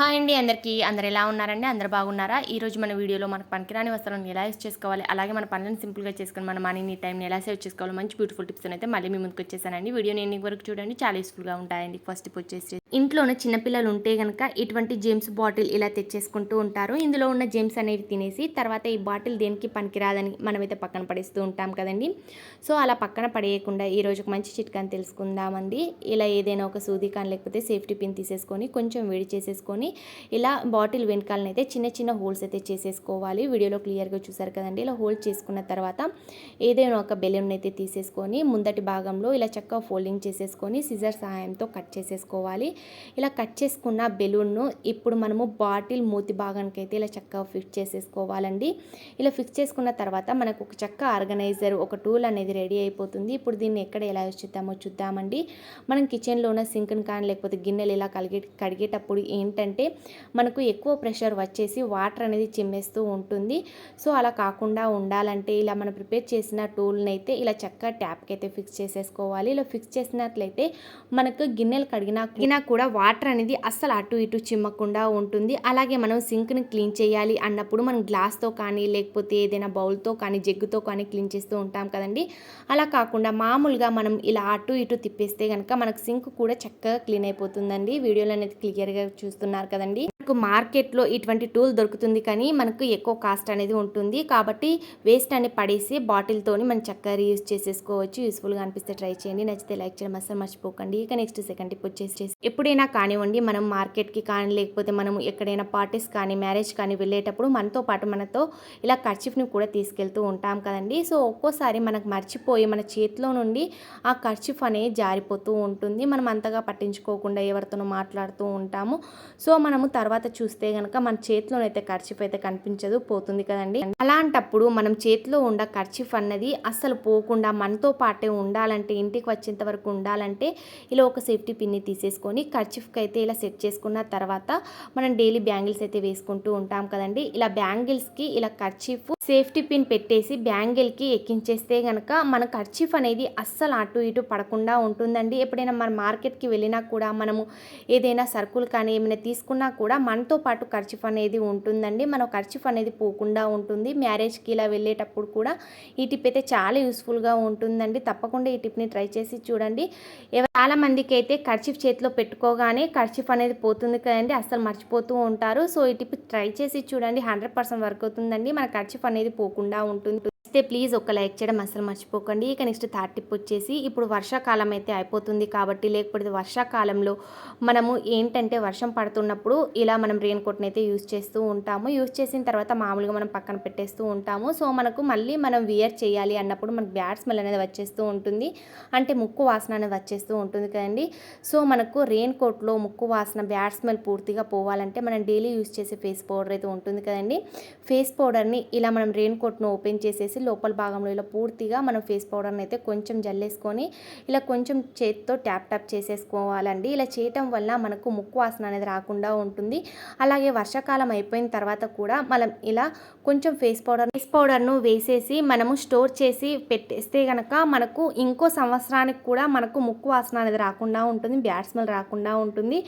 Hi అండి అందరికీ. అందరు ఎలా ఉన్నారండి? అందరు బాగున్నారా? ఈ రోజు మన వీడియోలో మనకు పనికిరాని వస్త్రాలను ఎలా యూస్ చేసుకోవాలి? అలాగే మన పనులను సింపుల్గా చేసుకుని మన మనీని టైంని ఎలా సేవ్ చేసుకోవాలి మంచి బ్యూటిఫుల్ టిప్స్ అయితే మళ్ళీ మీ ముందుకు వచ్చేసానండి. వీడియోని ఎన్ని వరకు చూడండి చాలా యూస్ఫుల్గా ఉంటాయండి. ఫస్ట్ టిప్ వచ్చేసి ఇంట్లోనే చిన్నపిల్లలు ఉంటే కనుక ఇటువంటి జేమ్స్ బాటిల్ ఇలా తెచ్చేసుకుంటూ ఉంటారు. ఇందులో ఉన్న జేమ్స్ అనేవి తినేసి తర్వాత ఈ బాటిల్ దేనికి పనికిరాదని మనమైతే పక్కన పడేస్తూ ఉంటాం కదండి. సో అలా పక్కన పడేయకుండా ఈ రోజు ఒక మంచి చిట్కాని తెలుసుకుందామండి. ఇలా ఏదైనా ఒక సూది కానీ లేకపోతే సేఫ్టీ పిన్ తీసేసుకొని కొంచెం వేడి చేసేసుకొని ఇలా బాటిల్ వెనకాలనైతే చిన్న చిన్న హోల్స్ అయితే చేసేసుకోవాలి. వీడియోలో క్లియర్గా చూసారు కదండి. ఇలా హోల్డ్ చేసుకున్న తర్వాత ఏదైనా ఒక బెలూన్ అయితే తీసేసుకొని ముందటి భాగంలో ఇలా చక్కగా ఫోల్డింగ్ చేసేసుకొని సిజర్ సహాయంతో కట్ చేసేసుకోవాలి. ఇలా కట్ చేసుకున్న బెలూన్ను ఇప్పుడు మనము బాటిల్ మూతి భాగానికి అయితే ఇలా చక్కగా ఫిక్స్ చేసేసుకోవాలండి. ఇలా ఫిక్స్ చేసుకున్న తర్వాత మనకు ఒక చక్క ఆర్గనైజర్ ఒక టూల్ అనేది రెడీ అయిపోతుంది. ఇప్పుడు దీన్ని ఎక్కడ ఎలా యూజ్ చేద్దామో చూద్దామండి. మనం కిచెన్లో ఉన్న సింక్ని కానీ లేకపోతే గిన్నెలు ఇలా కడిగే కడిగేటప్పుడు ఏంటంటే మనకు ఎక్కువ ప్రెషర్ వచ్చేసి వాటర్ అనేది చిమ్మేస్తూ ఉంటుంది. సో అలా కాకుండా ఉండాలంటే ఇలా మనం ప్రిపేర్ చేసిన టూల్ని అయితే ఇలా చక్కగా ట్యాప్కి అయితే ఫిక్స్ చేసేసుకోవాలి. ఇలా ఫిక్స్ చేసినట్లయితే మనకు గిన్నెలు కడిగినా కడిగినా కూడా వాటర్ అనేది అస్సలు అటు ఇటు చిమ్మకుండా ఉంటుంది. అలాగే మనం సింక్ని క్లీన్ చేయాలి అన్నప్పుడు మనం గ్లాస్తో కానీ లేకపోతే ఏదైనా బౌల్తో కానీ జగ్గుతో కానీ క్లీన్ చేస్తూ ఉంటాం కదండి. అలా కాకుండా మామూలుగా మనం ఇలా అటు ఇటు తిప్పేస్తే కనుక మనకు సింక్ కూడా చక్కగా క్లీన్ అయిపోతుందండి. వీడియోలో అనేది క్లియర్గా చూస్తున్నారు కదండి? మనకు మార్కెట్లో ఇటువంటి టూల్ దొరుకుతుంది కానీ మనకు ఎక్కువ కాస్ట్ అనేది ఉంటుంది. కాబట్టి వేస్ట్ అని పడేసి బాటిల్తోని మనం చక్కగా రీయూజ్ చేసేసుకోవచ్చు. యూస్ఫుల్గా అనిపిస్తే ట్రై చేయండి. నచ్చితే లైక్ చేయడం అసలు మర్చిపోకండి. ఇక నెక్స్ట్ సెకండ్ టిప్ వచ్చేసి ఎప్పుడైనా కానివ్వండి మనం మార్కెట్కి కానీ లేకపోతే మనం ఎక్కడైనా పార్టీస్ కానీ మ్యారేజ్ కానీ వెళ్ళేటప్పుడు మనతో పాటు మనతో ఇలా కర్చిఫ్ని కూడా తీసుకెళ్తూ ఉంటాం కదండి. సో ఒక్కోసారి మనకు మర్చిపోయి మన చేతిలో నుండి ఆ కర్చిఫ్ అనేది జారిపోతూ ఉంటుంది. మనం అంతగా పట్టించుకోకుండా ఎవరితోనో మాట్లాడుతూ ఉంటాము. సో మనము తర్వాత చూస్తే గనక మన చేతిలోనైతే కర్చిఫ్ అయితే కనిపించదు పోతుంది కదండి. అలాంటప్పుడు మనం చేతిలో ఉండ కర్చిఫ్ అన్నది అస్సలు పోకుండా మనతో పాటే ఉండాలంటే ఇంటికి వచ్చేంత వరకు ఉండాలంటే ఇలా ఒక సేఫ్టీ పిన్ని తీసేసుకొని కర్చిఫ్కి అయితే ఇలా సెట్ చేసుకున్న తర్వాత మనం డైలీ బ్యాంగిల్స్ అయితే వేసుకుంటూ ఉంటాం కదండి. ఇలా బ్యాంగిల్స్కి ఇలా కర్చిఫ్ సేఫ్టీ పిన్ పెట్టేసి బ్యాంగిల్కి ఎక్కించేస్తే గనక మన కర్చీఫ్ అనేది అస్సలు అటు ఇటు పడకుండా ఉంటుందండి. ఎప్పుడైనా మన మార్కెట్కి వెళ్ళినా కూడా మనము ఏదైనా సరుకులు కానీ ఏమైనా తీసుకున్నా కూడా మనతో పాటు ఖర్చీఫ్ అనేది ఉంటుందండి. మన ఖర్చీఫ్ అనేది పోకుండా ఉంటుంది. మ్యారేజ్కి ఇలా వెళ్ళేటప్పుడు కూడా ఈ టిప్ అయితే చాలా యూస్ఫుల్గా ఉంటుందండి. తప్పకుండా ఈ టిప్ని ట్రై చేసి చూడండి. చాలా మందికి అయితే ఖర్చీఫ్ చేతిలో పెట్టుకోగానే ఖర్చీఫ్ అనేది పోతుంది కదండి. అస్సలు మర్చిపోతూ ఉంటారు. సో ఈ టిప్ ట్రై చేసి చూడండి. హండ్రెడ్ పర్సెంట్ వర్క్ అవుతుందండి. మన ఖర్చీఫ్ అనేది పోకుండా ఉంటుంది అయితే ప్లీజ్ ఒక లైక్ చేయడం అసలు మర్చిపోకండి. ఇక నెక్స్ట్ థర్డ్ టిప్ వచ్చేసి ఇప్పుడు వర్షాకాలం అయితే అయిపోతుంది కాబట్టి లేకపోతే వర్షాకాలంలో మనము ఏంటంటే వర్షం పడుతున్నప్పుడు ఇలా మనం రెయిన్ కోట్ని అయితే యూస్ చేస్తూ ఉంటాము. యూస్ చేసిన తర్వాత మామూలుగా మనం పక్కన పెట్టేస్తూ ఉంటాము. సో మనకు మళ్ళీ మనం వియర్ చేయాలి అన్నప్పుడు మనకు బ్యాడ్ స్మెల్ అనేది వచ్చేస్తూ ఉంటుంది. అంటే ముక్కు వాసన అనేది వచ్చేస్తూ ఉంటుంది కదండి. సో మనకు రెయిన్ కోట్లో ముక్కు వాసన బ్యాడ్ స్మెల్ పూర్తిగా పోవాలంటే మనం డైలీ యూస్ చేసే ఫేస్ పౌడర్ అయితే ఉంటుంది కదండి. ఫేస్ పౌడర్ని ఇలా మనం రెయిన్ కోట్ను ఓపెన్ చేసేసి లోపల భాగంలో ఇలా పూర్తిగా మనం ఫేస్ పౌడర్ని అయితే కొంచెం జల్లేసుకొని ఇలా కొంచెం చేతితో ట్యాప్ ట్యాప్ చేసేసుకోవాలండి. ఇలా చేయటం వల్ల మనకు ముక్కు వాసన అనేది రాకుండా ఉంటుంది. అలాగే వర్షాకాలం అయిపోయిన తర్వాత కూడా మనం ఇలా కొంచెం ఫేస్ పౌడర్ ఫేస్ పౌడర్ను వేసేసి మనము స్టోర్ చేసి పెట్టేస్తే కనుక మనకు ఇంకో సంవత్సరానికి కూడా మనకు ముక్కు వాసన అనేది రాకుండా ఉంటుంది బ్యాడ్ స్మెల్ రాకుండా ఉంటుంది.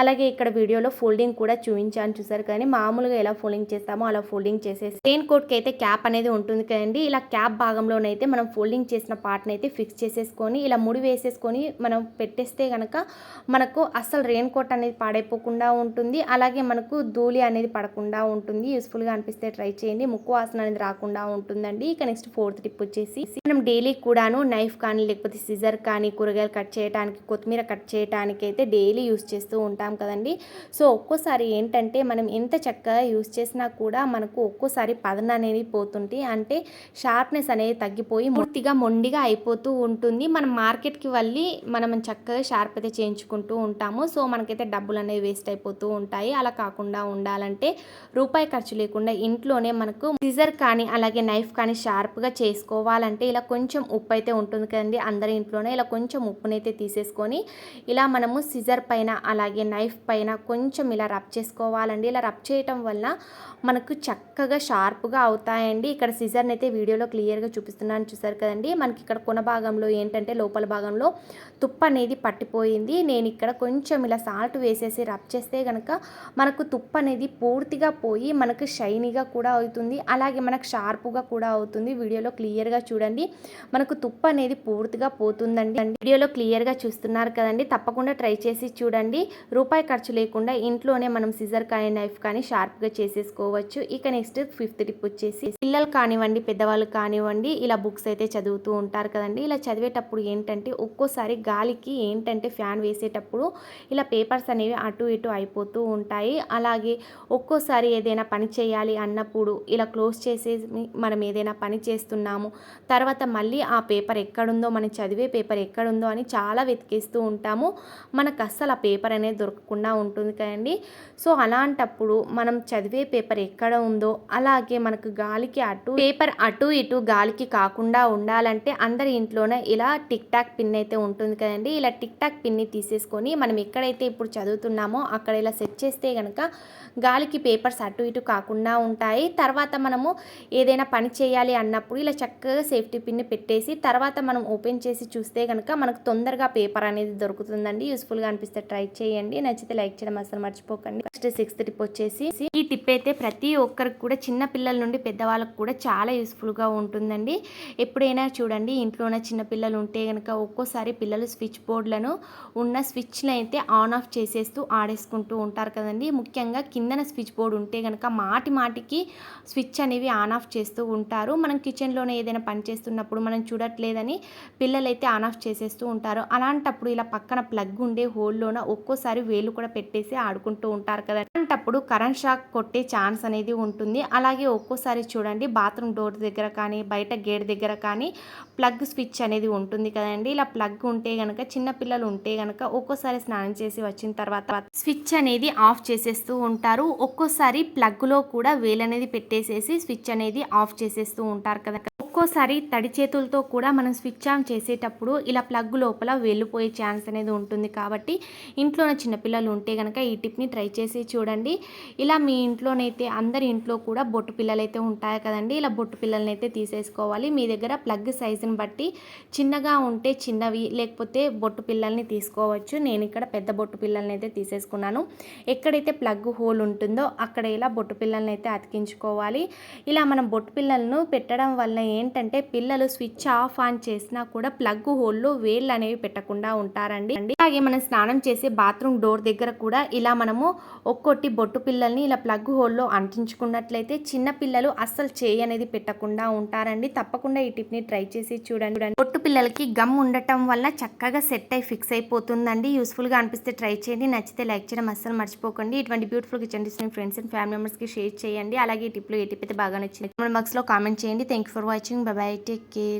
అలాగే ఇక్కడ వీడియోలో ఫోల్డింగ్ కూడా చూపించాను చూసారు కానీ మామూలుగా ఎలా ఫోల్డింగ్ చేస్తామో అలా ఫోల్డింగ్ చేసేసి రెయిన్ కోట్కి అయితే క్యాప్ అనేది ఉంటుంది కానీ కదండి ఇలా క్యాప్ భాగంలోనైతే మనం ఫోల్డింగ్ చేసిన పార్ట్ని అయితే ఫిక్స్ చేసేసుకొని ఇలా ముడి వేసేసుకొని మనం పెట్టేస్తే కనుక మనకు అస్సలు రెయిన్ కోట్ అనేది పాడైపోకుండా ఉంటుంది. అలాగే మనకు ధూళి అనేది పడకుండా ఉంటుంది. యూస్ఫుల్గా అనిపిస్తే ట్రై చేయండి. ముక్కు వాసన అనేది రాకుండా ఉంటుందండి. ఇక నెక్స్ట్ ఫోర్త్ టిప్ వచ్చేసి మనం డైలీ కూడాను నైఫ్ కానీ లేకపోతే సిజర్ కానీ కూరగాయలు కట్ చేయడానికి కొత్తిమీర కట్ చేయడానికి అయితే డైలీ యూస్ చేస్తూ ఉంటాం కదండి. సో ఒక్కోసారి ఏంటంటే మనం ఎంత చక్కగా యూస్ చేసినా కూడా మనకు ఒక్కోసారి పదన అనేది పోతుంటే అంటే షార్ప్నెస్ అనేది తగ్గిపోయి పూర్తిగా మొండిగా అయిపోతూ ఉంటుంది. మనం మార్కెట్కి వెళ్ళి మనం చక్కగా షార్ప్ అయితే చేయించుకుంటూ ఉంటాము. సో మనకైతే డబ్బులు అనేవి వేస్ట్ అయిపోతూ ఉంటాయి. అలా కాకుండా ఉండాలంటే రూపాయి ఖర్చు లేకుండా ఇంట్లోనే మనకు సిజర్ కానీ అలాగే నైఫ్ కానీ షార్ప్గా చేసుకోవాలంటే ఇలా కొంచెం ఉప్పు అయితే ఉంటుంది కదండి. అందరి ఇంట్లోనే ఇలా కొంచెం ఉప్పునైతే తీసేసుకొని ఇలా మనము సిజర్ పైన అలాగే నైఫ్ పైన కొంచెం ఇలా రబ్ చేసుకోవాలండి. ఇలా రబ్ చేయటం వల్ల మనకు చక్కగా షార్ప్గా అవుతాయండి. ఇక్కడ సిజర్ని అయితే వీడియోలో క్లియర్గా చూపిస్తున్నాను. చూసారు కదండి. మనకి ఇక్కడ కొన భాగంలో ఏంటంటే లోపల భాగంలో తుప్పు అనేది పట్టిపోయింది. నేను ఇక్కడ కొంచెం ఇలా సాల్ట్ వేసేసి రబ్ చేస్తే కనుక మనకు తుప్పు అనేది పూర్తిగా పోయి మనకు షైనీగా కూడా అవుతుంది. అలాగే మనకు షార్ప్గా కూడా అవుతుంది. వీడియోలో క్లియర్గా చూడండి. మనకు తుప్పు అనేది పూర్తిగా పోతుందండి. వీడియోలో క్లియర్గా చూస్తున్నారు కదండి. తప్పకుండా ట్రై చేసి చూడండి. రూపాయి ఖర్చు లేకుండా ఇంట్లోనే మనం సిజర్ కానీ నైఫ్ కానీ షార్ప్గా చేసేసుకోవచ్చు. ఇక నెక్స్ట్ ఫిఫ్త్ టిప్ వచ్చేసి పిల్లలు కానివ్వండి పెద్ద పెద్దవాళ్ళు కానివ్వండి ఇలా బుక్స్ అయితే చదువుతూ ఉంటారు కదండి. ఇలా చదివేటప్పుడు ఏంటంటే ఒక్కోసారి గాలికి ఏంటంటే ఫ్యాన్ వేసేటప్పుడు ఇలా పేపర్స్ అనేవి అటు ఇటు అయిపోతూ ఉంటాయి. అలాగే ఒక్కోసారి ఏదైనా పని చేయాలి అన్నప్పుడు ఇలా క్లోజ్ చేసే మనం ఏదైనా పని చేస్తున్నాము తర్వాత మళ్ళీ ఆ పేపర్ ఎక్కడుందో మనం చదివే పేపర్ ఎక్కడుందో అని చాలా వెతికేస్తూ ఉంటాము. మనకు అస్సలు ఆ పేపర్ అనేది దొరకకుండా ఉంటుంది కదండి. సో అలాంటప్పుడు మనం చదివే పేపర్ ఎక్కడ ఉందో అలాగే మనకు గాలికి అటు పేపర్ అటు ఇటు గాలికి కాకుండా ఉండాలంటే అందరి ఇంట్లోనే ఇలా టిక్ టాక్ పిన్ అయితే ఉంటుంది కదండి. ఇలా టిక్ టాక్ పిన్ని తీసేసుకొని మనం ఎక్కడైతే ఇప్పుడు చదువుతున్నామో అక్కడ ఇలా సెట్ చేస్తే కనుక గాలికి పేపర్స్ అటు ఇటు కాకుండా ఉంటాయి. తర్వాత మనము ఏదైనా పని చేయాలి అన్నప్పుడు ఇలా చక్కగా సేఫ్టీ పిన్ని పెట్టేసి తర్వాత మనం ఓపెన్ చేసి చూస్తే కనుక మనకు తొందరగా పేపర్ అనేది దొరుకుతుందండి. యూస్ఫుల్గా అనిపిస్తే ట్రై చేయండి. నచ్చితే లైక్ చేయడం అసలు మర్చిపోకండి. నెక్స్ట్ సిక్స్త్ టిప్ వచ్చేసి ఈ టిప్ అయితే ప్రతి ఒక్కరికి కూడా చిన్న పిల్లల నుండి పెద్దవాళ్ళకి కూడా చాలా యూస్ఫుల్గా ఉంటుందండి. ఎప్పుడైనా చూడండి ఇంట్లో ఉన్న చిన్న పిల్లలు ఉంటే కనుక ఒక్కోసారి పిల్లలు స్విచ్ బోర్డులను ఉన్న స్విచ్ని అయితే ఆన్ ఆఫ్ చేసేస్తూ ఆడేసుకుంటూ ఉంటారు కదండి. ముఖ్యంగా కిందన స్విచ్ బోర్డు ఉంటే కనుక మాటి మాటికి స్విచ్ అనేవి ఆన్ ఆఫ్ చేస్తూ ఉంటారు. మనం కిచెన్లోనే ఏదైనా పని చేస్తున్నప్పుడు మనం చూడట్లేదని పిల్లలైతే ఆన్ ఆఫ్ చేసేస్తూ ఉంటారు. అలాంటప్పుడు ఇలా పక్కన ప్లగ్ ఉండే హోల్లోన ఒక్కోసారి వేలు కూడా పెట్టేసి ఆడుకుంటూ ఉంటారు కదా అలాంటప్పుడు కరెంట్ షాక్ కొట్టే ఛాన్స్ అనేది ఉంటుంది. అలాగే ఒక్కోసారి చూడండి బాత్రూమ్ డోర్ దగ్గర కానీ బయట గేట్ దగ్గర కానీ ప్లగ్ స్విచ్ అనేది ఉంటుంది కదండి. ఇలా ప్లగ్ ఉంటే కనుక చిన్నపిల్లలు ఉంటే కనుక ఒక్కోసారి స్నానం చేసి వచ్చిన తర్వాత స్విచ్ అనేది ఆఫ్ చేసేస్తూ ఉంటారు. ఒక్కోసారి ప్లగ్లో కూడా వేలు అనేది పెట్టేసేసి స్విచ్ అనేది ఆఫ్ చేసేస్తూ ఉంటారు కదా. ఒక్కోసారి తడి చేతులతో కూడా మనం స్విచ్ ఆన్ చేసేటప్పుడు ఇలా ప్లగ్ లోపల వెళ్ళిపోయే ఛాన్స్ అనేది ఉంటుంది కాబట్టి ఇంట్లోనే చిన్నపిల్లలు ఉంటే కనుక ఈ టిప్ని ట్రై చేసి చూడండి. ఇలా మీ ఇంట్లోనైతే అందరి ఇంట్లో కూడా బొట్టు పిల్లలు అయితే ఉంటాయి కదండి. ఇలా బొట్టు పిల్లల్ని అయితే తీసేసుకోవాలి. మీ దగ్గర ప్లగ్ సైజుని బట్టి చిన్నగా ఉంటే చిన్నవి లేకపోతే బొట్టు పిల్లల్ని తీసుకోవచ్చు. నేను ఇక్కడ పెద్ద బొట్టు పిల్లల్ని అయితే తీసేసుకున్నాను. ఎక్కడైతే ప్లగ్ హోల్ ఉంటుందో అక్కడ ఇలా బొట్టు పిల్లల్ని అయితే అతికించుకోవాలి. ఇలా మనం బొట్టు పిల్లలను పెట్టడం వల్ల ఏంటంటే పిల్లలు స్విచ్ ఆఫ్ ఆన్ చేసినా కూడా ప్లగ్ హోల్లో వేళ్ళు అనేవి పెట్టకుండా ఉంటారండి. అలాగే మనం స్నానం చేసే బాత్రూమ్ డోర్ దగ్గర కూడా ఇలా మనము ఒక్కొట్టి బొట్టు పిల్లల్ని ఇలా ప్లగ్ హోల్లో అంటించుకున్నట్లయితే చిన్న పిల్లలు అస్సలు చేయి అనేది పెట్టకుండా ఉంటారండి. తప్పకుండా ఈ టిప్ని ట్రై చేసి చూడండి. పొట్టు పిల్లలకి గమ్ ఉండటం వల్ల చక్కగా సెట్ అయి ఫిక్స్ అయిపోతుందండి. యూస్ఫుల్గా అనిపిస్తే ట్రై చేయండి. నచ్చితే లైక్ చేయడం అస్సలు మర్చిపోకండి. ఇటువంటి beautiful kitchen dish friends and family మెంబర్స్కి షేర్ చేయండి. అలాగే ఈ టిప్లో ఏ టిప్ అయితే బాగా నచ్చింది కామెంట్ బాక్స్లో కామెంట్ చేయండి. Thank for watching bye bye take care